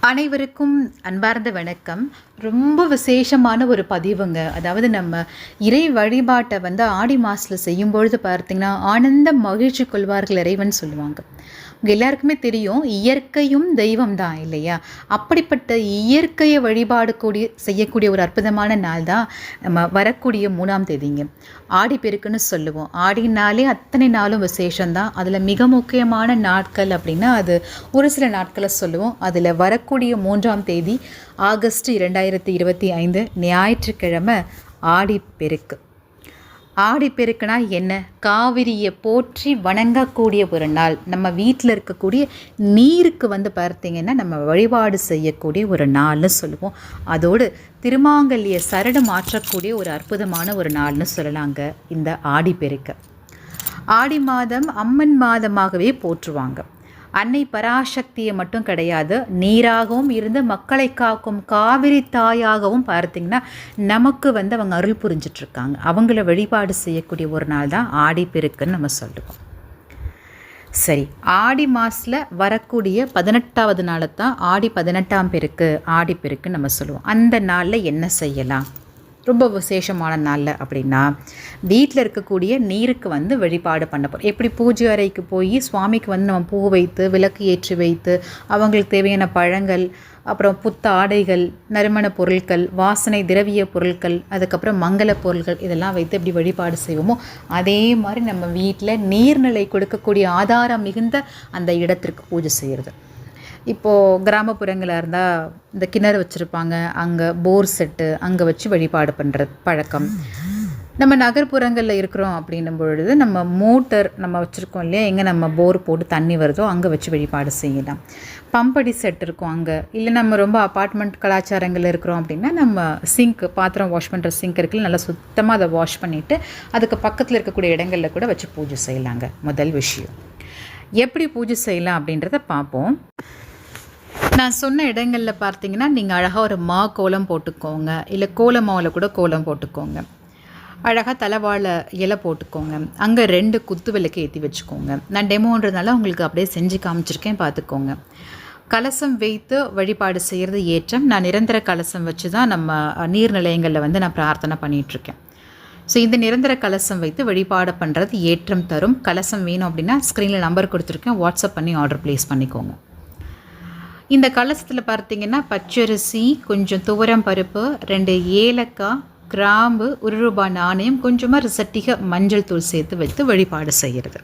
அனைவருக்கும் அன்பார்ந்த வணக்கம். ரொம்ப விசேஷமான ஒரு பதிவுங்க. அதாவது நம்ம இறை வழிபாட்டை வந்து ஆடி மாதத்தில் செய்யும்பொழுது பார்த்தீங்கன்னா ஆனந்த மகிழ்ச்சி கொள்வார்கள் இறைவன் சொல்லுவாங்க. உங்கள் எல்லாருக்குமே தெரியும் இயற்கையும் தெய்வம் தான் இல்லையா? அப்படிப்பட்ட இயற்கையை வழிபாடு கூடிய செய்யக்கூடிய ஒரு அற்புதமான நாள் தான் நம்ம வரக்கூடிய மூணாம் தேதிங்க. ஆடி பெருக்குன்னு சொல்லுவோம். ஆடினாலே அத்தனை நாளும் விசேஷம்தான் அதில் மிக முக்கியமான நாட்கள் அப்படின்னா அது ஒரு சில நாட்களை சொல்லுவோம். அதில் வரக்கூடிய மூன்றாம் தேதி ஆகஸ்ட் இரண்டாயிரத்தி இருபத்தி ஐந்து ஞாயிற்றுக்கிழமை ஆடிப்பெருக்கு. ஆடிப்பெருக்குனா என்ன? காவிரியை போற்றி வணங்கக்கூடிய ஒரு நாள். நம்ம வீட்டில் இருக்கக்கூடிய நீருக்கு வந்து பார்த்திங்கன்னா நம்ம வழிபாடு செய்யக்கூடிய ஒரு நாள்னு சொல்லுவோம். அதோடு திருமாங்கல்ய சரடு மாற்றக்கூடிய ஒரு அற்புதமான ஒரு நாள்னு சொல்லலாங்க இந்த ஆடிப்பெருக்கு. ஆடி மாதம் அம்மன் மாதமாகவே போற்றுவாங்க. அன்னை பராசக்தியை மட்டும் கிடையாது நீராகவும் இருந்து மக்களை காக்கும் காவிரி தாயாகவும் பார்த்திங்கன்னா நமக்கு வந்து அவங்க அருள் புரிஞ்சிட்ருக்காங்க. அவங்கள வழிபாடு செய்யக்கூடிய ஒரு நாள் தான் ஆடிப்பெருக்குன்னு நம்ம சொல்லுவோம். சரி ஆடி மாதத்தில் வரக்கூடிய பதினெட்டாவது நாளை தான் ஆடி பதினெட்டாம் பெருக்கு ஆடி பெருக்கு நம்ம சொல்லுவோம். அந்த நாளில் என்ன செய்யலாம்? ரொம்ப விசேஷமான நாளில் அப்படின்னா வீட்டில் இருக்கக்கூடிய நீருக்கு வந்து வழிபாடு பண்ண போகிறோம் எப்படி பூஜை அறைக்கு போய் சுவாமிக்கு வந்து நம்ம பூ வைத்து விளக்கு ஏற்றி வைத்து அவங்களுக்கு தேவையான பழங்கள் அப்புறம் புத்த ஆடைகள் நறுமண பொருட்கள் வாசனை திரவிய பொருட்கள் அதுக்கப்புறம் மங்கள பொருட்கள் இதெல்லாம் வைத்து எப்படி வழிபாடு செய்வோமோ அதே மாதிரி நம்ம வீட்டில் நீர்நிலை கொடுக்கக்கூடிய ஆதாரம் மிகுந்த அந்த இடத்திற்கு பூஜை செய்கிறது இப்போது கிராமப்புறங்களாக இருந்தால் இந்த கிணறு வச்சுருப்பாங்க. அங்கே போர் செட்டு அங்கே வச்சு வழிபாடு பண்ணுற பழக்கம். நம்ம நகர்ப்புறங்களில் இருக்கிறோம் அப்படின்னும் பொழுது நம்ம மோட்டர் நம்ம வச்சுருக்கோம் இல்லையா? எங்கே நம்ம போர் போட்டு தண்ணி வருதோ அங்கே வச்சு வழிபாடு செய்யலாம். பம்படி செட் இருக்கும் அங்கே. இல்லை நம்ம ரொம்ப அப்பார்ட்மெண்ட் கலாச்சாரங்களில் இருக்கிறோம் அப்படின்னா நம்ம சிங்க் பாத்திரம் வாஷ் பண்ணுற சிங்க் இருக்குல்ல நல்லா சுத்தமாக அதை வாஷ் பண்ணிவிட்டு அதுக்கு பக்கத்தில் இருக்கக்கூடிய இடங்களில் கூட வச்சு பூஜை செய்யலாங்க. முதல் விஷயம். எப்படி பூஜை செய்யலாம் அப்படின்றத பார்ப்போம். நான் சொன்ன இடங்களில் பார்த்தீங்கன்னா நீங்கள் அழகாக ஒரு மா கோலம் போட்டுக்கோங்க. இல்லை கோல மாவில் கூட கோலம் போட்டுக்கோங்க. அழகாக தலைவாழை இலை போட்டுக்கோங்க. அங்கே ரெண்டு குத்து விளக்கு ஏற்றி வச்சுக்கோங்க. நான் டெமோன்றதுனால உங்களுக்கு அப்படியே செஞ்சு காமிச்சிருக்கேன் பார்த்துக்கோங்க கலசம் வைத்து வழிபாடு செய்கிறது ஏற்றம். நான் நிரந்தர கலசம் வச்சு தான் நம்ம நீர்நிலையங்களில் வந்து நான் பிரார்த்தனை பண்ணிகிட்ருக்கேன் ஸோ இந்த நிரந்தர கலசம் வைத்து வழிபாடு பண்ணுறது ஏற்றம் தரும். கலசம் வேணும் அப்படின்னா ஸ்க்ரீனில் நம்பர் கொடுத்துருக்கேன். வாட்ஸ்அப் பண்ணி ஆர்டர் ப்ளேஸ் பண்ணிக்கோங்க. இந்த கலசத்தில் பார்த்தீங்கன்னா பச்சரிசி கொஞ்சம் துவரம் பருப்பு ரெண்டு ஏலக்காய் கிராம்பு ஒரு ரூபாய் நாணயம் கொஞ்சமாக ரிசட்டிக மஞ்சள் தூள் சேர்த்து வைத்து வழிபாடு செய்கிறது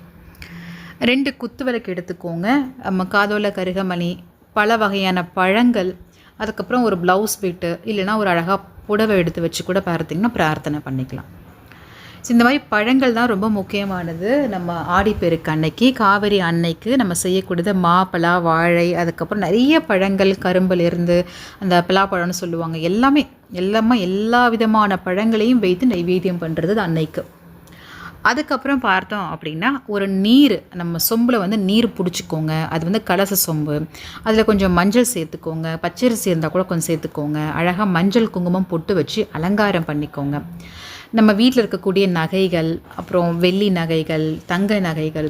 ரெண்டு குத்து விளக்கு எடுத்துக்கோங்க. நம்ம காதோல கருகமணி பல வகையான பழங்கள் அதுக்கப்புறம் ஒரு ப்ளவுஸ் பிட்டு இல்லைன்னா ஒரு அழகாக புடவை எடுத்து வச்சு கூட பார்த்தீங்கன்னா பிரார்த்தனை பண்ணிக்கலாம். ஸோ இந்த மாதிரி பழங்கள் தான் ரொம்ப முக்கியமானது. நம்ம ஆடிப்பெருக்கு அன்னைக்கு காவிரி அன்னைக்கு நம்ம செய்யக்கூடியது மாப்பழா வாழை அதுக்கப்புறம் நிறைய பழங்கள் கரும்பிலிருந்து அந்த பலாப்பழம்னு சொல்லுவாங்க. எல்லாமே எல்லாமே எல்லா விதமான பழங்களையும் வைத்து நைவேத்தியம் பண்ணுறது அன்னைக்கு. அதுக்கப்புறம் பார்த்தோம் அப்படின்னா ஒரு நீர் நம்ம சொம்பில் வந்து நீர் பிடிச்சிக்கோங்க. அது வந்து கலச சொம்பு. அதில் கொஞ்சம் மஞ்சள் சேர்த்துக்கோங்க. பச்சரிசி இருந்தால் கூட கொஞ்சம் சேர்த்துக்கோங்க. அழகாக மஞ்சள் குங்குமம் பொட்டு வச்சு அலங்காரம் பண்ணிக்கோங்க. நம்ம வீட்டில் இருக்கக்கூடிய நகைகள் அப்புறம் வெள்ளி நகைகள் தங்க நகைகள்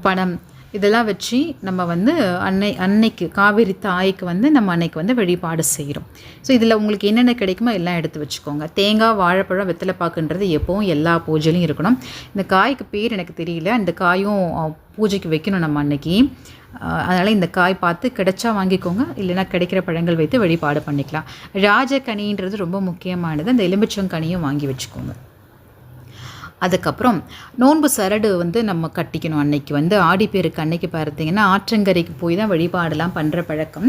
பணம் இதெல்லாம் வச்சு நம்ம வந்து அன்னை அன்னைக்கு காவிரி தாய்க்கு வந்து நம்ம அன்னைக்கு வந்து வழிபாடு செய்கிறோம் ஸோ இதில் உங்களுக்கு என்னென்ன கிடைக்குமோ எல்லாம் எடுத்து வச்சுக்கோங்க. தேங்காய் வாழைப்பழம் வெத்தலைப்பாக்குன்றது எப்போவும் எல்லா பூஜையிலையும் இருக்கணும். இந்த காய்க்கு பேர் எனக்கு தெரியல. இந்த காயும் பூஜைக்கு வைக்கணும் நம்ம அன்னைக்கு. அதனால் இந்த காய் பார்த்து கிடைச்சா வாங்கிக்கோங்க. இல்லைன்னா கிடைக்கிற பழங்கள் வைத்து வழிபாடு பண்ணிக்கலாம். ராஜ கனின்றது ரொம்ப முக்கியமானது. அந்த எலுமிச்சங்கனியும் வாங்கி வச்சுக்கோங்க. அதுக்கப்புறம் நோன்பு சரடு வந்து நம்ம கட்டிக்கணும் அன்னைக்கு வந்து. ஆடிப்பேருக்கு அன்னைக்கு பார்த்தீங்கன்னா ஆற்றங்கரைக்கு போய் தான் வழிபாடெல்லாம் பண்ணுற பழக்கம்.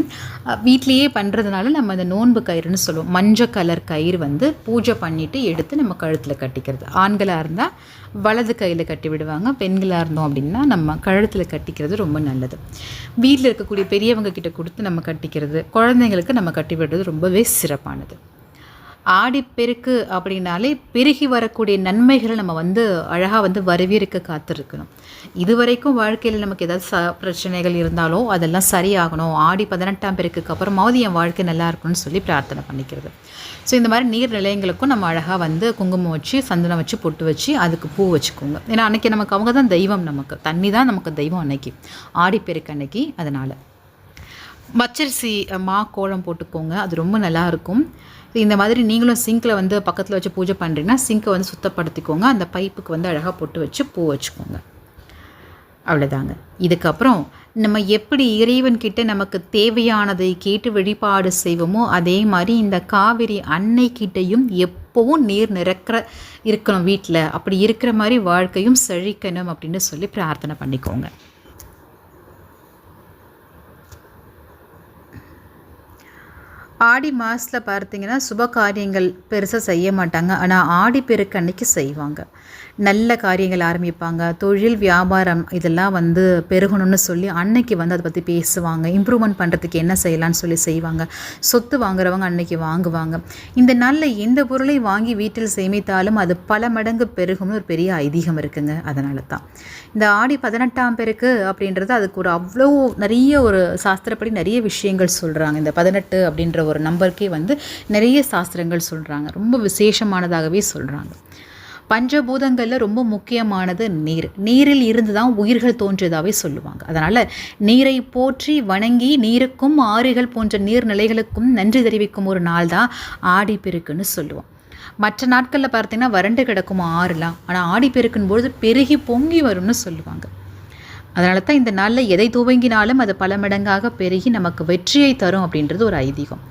வீட்லேயே பண்ணுறதுனால நம்ம அந்த நோன்பு கயிறுன்னு சொல்லுவோம். மஞ்சள் கலர் கயிறு வந்து பூஜை பண்ணிவிட்டு எடுத்து நம்ம கழுத்தில் கட்டிக்கிறது. ஆண்களாக இருந்தால் வலது கையில் கட்டி விடுவாங்க. பெண்களாக இருந்தோம் அப்படின்னா நம்ம கழுத்தில் கட்டிக்கிறது ரொம்ப நல்லது. வீட்டில் இருக்கக்கூடிய பெரியவங்க கிட்ட கொடுத்து நம்ம கட்டிக்கிறது குழந்தைங்களுக்கு நம்ம கட்டி விடுறது ரொம்பவே சிறப்பானது. ஆடிப்பெருக்கு அப்படின்னாலே பெருகி வரக்கூடிய நன்மைகளை நம்ம வந்து அழகாக வந்து வரவேற்க காத்திருக்கணும். இது வரைக்கும் வாழ்க்கையில் நமக்கு ஏதாவது ச பிரச்சனைகள் இருந்தாலோ அதெல்லாம் சரியாகணும். ஆடி பதினெட்டாம் பெருக்குக்கு அப்புறமாவது என் வாழ்க்கை நல்லா இருக்கணும்னு சொல்லி பிரார்த்தனை பண்ணிக்கிறது. ஸோ இந்த மாதிரி நீர் நிலையங்களுக்கும் நம்ம அழகாக வந்து குங்குமம் வச்சு சந்தனம் வச்சு பொட்டு வச்சு அதுக்கு பூ வச்சுக்கோங்க. ஏன்னா அன்றைக்கி நமக்கு அவங்க தான் தெய்வம் நமக்கு. தண்ணி தான் நமக்கு தெய்வம் அன்னைக்கு. ஆடிப்பெருக்கு அன்னைக்கு அதனால். பச்சரிசி மா கோலம் போட்டுக்கோங்க. அது ரொம்ப நல்லா இருக்கும். இந்த மாதிரி நீங்களும் சிங்க்கில் வந்து பக்கத்தில் வச்சு பூஜை பண்ணுறீங்கன்னா சிங்க்கை வந்து சுத்தப்படுத்திக்கோங்க. அந்த பைப்புக்கு வந்து அழகாக பொட்டு வச்சு பூ வச்சுக்கோங்க. அவ்வளோதாங்க இதுக்கப்புறம் நம்ம எப்படி இறைவன்கிட்ட நமக்கு தேவையானதை கேட்டு வழிபாடு செய்வோமோ அதே மாதிரி இந்த காவிரி அன்னைக்கிட்டையும் எப்போவும் நீர் நிறக்கிற இருக்கணும் வீட்டில் அப்படி இருக்கிற மாதிரி வாழ்க்கையும் செழிக்கணும் அப்படின்னு சொல்லி பிரார்த்தனை பண்ணிக்கோங்க. ஆடி மாதத்தில் பார்த்தீங்கன்னா சுப காரியங்கள் பெருசாக செய்ய மாட்டாங்க. ஆனால் ஆடி பெருக்கு அன்னைக்கு செய்வாங்க. நல்ல காரியங்கள் ஆரம்பிப்பாங்க. தொழில் வியாபாரம் இதெல்லாம் வந்து பெருகணும்னு சொல்லி அன்னைக்கு வந்து அதை பற்றி பேசுவாங்க. இம்ப்ரூவ்மெண்ட் பண்ணுறதுக்கு என்ன செய்யலாம்னு சொல்லி செய்வாங்க. சொத்து வாங்குறவங்க அன்னைக்கு வாங்குவாங்க. இந்த நாளில் எந்த பொருளை வாங்கி வீட்டில் சேமித்தாலும் அது பல மடங்கு பெருகும்னு ஒரு பெரிய ஐதீகம் இருக்குங்க. அதனால தான் இந்த ஆடி பதினெட்டாம் பேருக்கு அப்படின்றது அதுக்கு ஒரு அவ்வளோ நிறைய ஒரு சாஸ்திரப்படி நிறைய விஷயங்கள் சொல்கிறாங்க இந்த பதினெட்டு அப்படின்ற ஒரு நம்பருக்கே வந்து நிறைய சாஸ்திரங்கள் சொல்கிறாங்க ரொம்ப விசேஷமானதாகவே சொல்கிறாங்க பஞ்சபூதங்களில் ரொம்ப முக்கியமானது நீர். நீரில் இருந்து தான் உயிர்கள் தோன்றியதாகவே சொல்லுவாங்க. அதனால் நீரை போற்றி வணங்கி நீருக்கும் ஆறுகள் போன்ற நீர்நிலைகளுக்கும் நன்றி தெரிவிக்கும் ஒரு நாள் தான் ஆடிப்பெருக்குன்னு சொல்லுவோம். மற்ற நாட்களில் பார்த்தீங்கன்னா வறண்டு கிடக்கும் ஆறுலாம். ஆனால் ஆடிப்பெருக்குன் பொழுது பெருகி பொங்கி வரும்னு சொல்லுவாங்க. அதனால தான் இந்த நாளில் எதை துவங்கினாலும் அது பல மடங்காக பெருகி நமக்கு வெற்றியை தரும் அப்படின்றது ஒரு ஐதீகம்.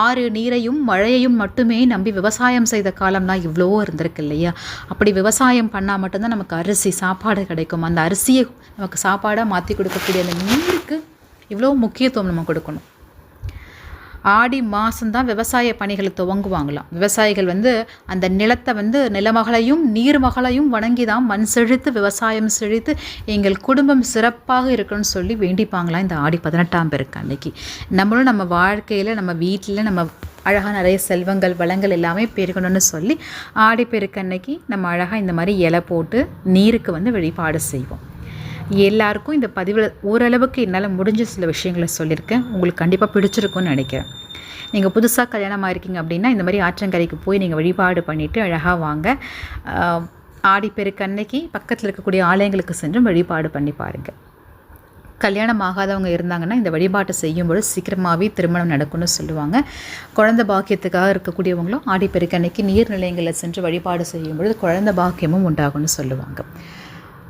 ஆறு நீரையும் மழையையும் மட்டுமே நம்பி விவசாயம் செய்த காலம்லாம் இவ்வளோ இருந்திருக்கு இல்லையா? அப்படி விவசாயம் பண்ணால் மட்டும்தான் நமக்கு அரிசி சாப்பாடு கிடைக்கும். அந்த அரிசியை நமக்கு சாப்பாடாக மாற்றி கொடுக்கக்கூடிய அந்த நீருக்கு இவ்வளோ முக்கியத்துவம் நம்ம கொடுக்கணும். ஆடி மாதம்தான் விவசாய பணிகளை துவங்குவாங்களாம். விவசாயிகள் வந்து அந்த நிலத்தை வந்து நிலமகளையும் நீர்மகளையும் வணங்கி தான் மண் செழித்து விவசாயம் செழித்து எங்கள் குடும்பம் சிறப்பாக இருக்கணும்னு சொல்லி வேண்டிப்பாங்களாம் இந்த ஆடி பதினெட்டாம் பேருக்கு அன்னைக்கு. நம்மளும் நம்ம வாழ்க்கையில் நம்ம வீட்டில் நம்ம அழகாக நிறைய செல்வங்கள் வளங்கள் எல்லாமே பெருகணும்னு சொல்லி ஆடி பெருக்கு அன்னைக்கு நம்ம அழகாக இந்த மாதிரி இலை போட்டு நீருக்கு வந்து வழிபாடு செய்வோம். எல்லாருக்கும் இந்த பதிவில் ஓரளவுக்கு என்னால் முடிஞ்ச சில விஷயங்களை சொல்லியிருக்கேன். உங்களுக்கு கண்டிப்பாக பிடிச்சிருக்கும்னு நினைக்கிறேன். நீங்கள் புதுசாக கல்யாணம் ஆயிருக்கீங்க அப்படின்னா இந்த மாதிரி ஆற்றங்கரைக்கு போய் நீங்கள் வழிபாடு பண்ணிவிட்டு அழகாக வாங்க. ஆடிப்பெருக்கு அன்னைக்கு பக்கத்தில் இருக்கக்கூடிய ஆலயங்களுக்கு சென்று வழிபாடு பண்ணி பாருங்கள் கல்யாணம் ஆகாதவங்க இருந்தாங்கன்னா இந்த வழிபாட்டை செய்யும்போது சீக்கிரமாகவே திருமணம் நடக்கும்னு சொல்லுவாங்க. குழந்த பாக்கியத்துக்காக இருக்கக்கூடியவங்களும் ஆடிப்பெருக்கு அன்னைக்கு நீர்நிலையங்களில் சென்று வழிபாடு செய்யும்பொழுது குழந்த பாக்கியமும் உண்டாகும்னு சொல்லுவாங்க.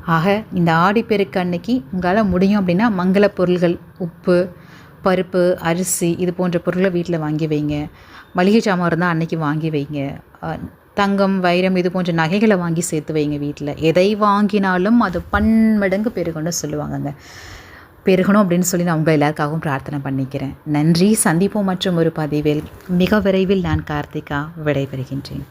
ஆக இந்த ஆடிப்பெருக்கு அன்னைக்கு உங்களால் முடியும் அப்படின்னா மங்கள பொருள்கள் உப்பு பருப்பு அரிசி இது போன்ற பொருளை வீட்டில் வாங்கி வைங்க. மளிகை சாமான் இருந்தால் அன்னைக்கு வாங்கி வைங்க. தங்கம் வைரம் இது போன்ற நகைகளை வாங்கி சேர்த்து வைங்க வீட்டில் எதை வாங்கினாலும் அது பன்மடங்கு பெருகணும்னு சொல்லுவாங்கங்க. பெருகணும் அப்படின்னு சொல்லி நான் உங்கள் எல்லாருக்காகவும் பிரார்த்தனை பண்ணிக்கிறேன். நன்றி. சந்திப்போம் மற்றும் ஒரு பதிவில். மிக விரைவில் நான் கார்த்திகா விடைபெறுகின்றேன்.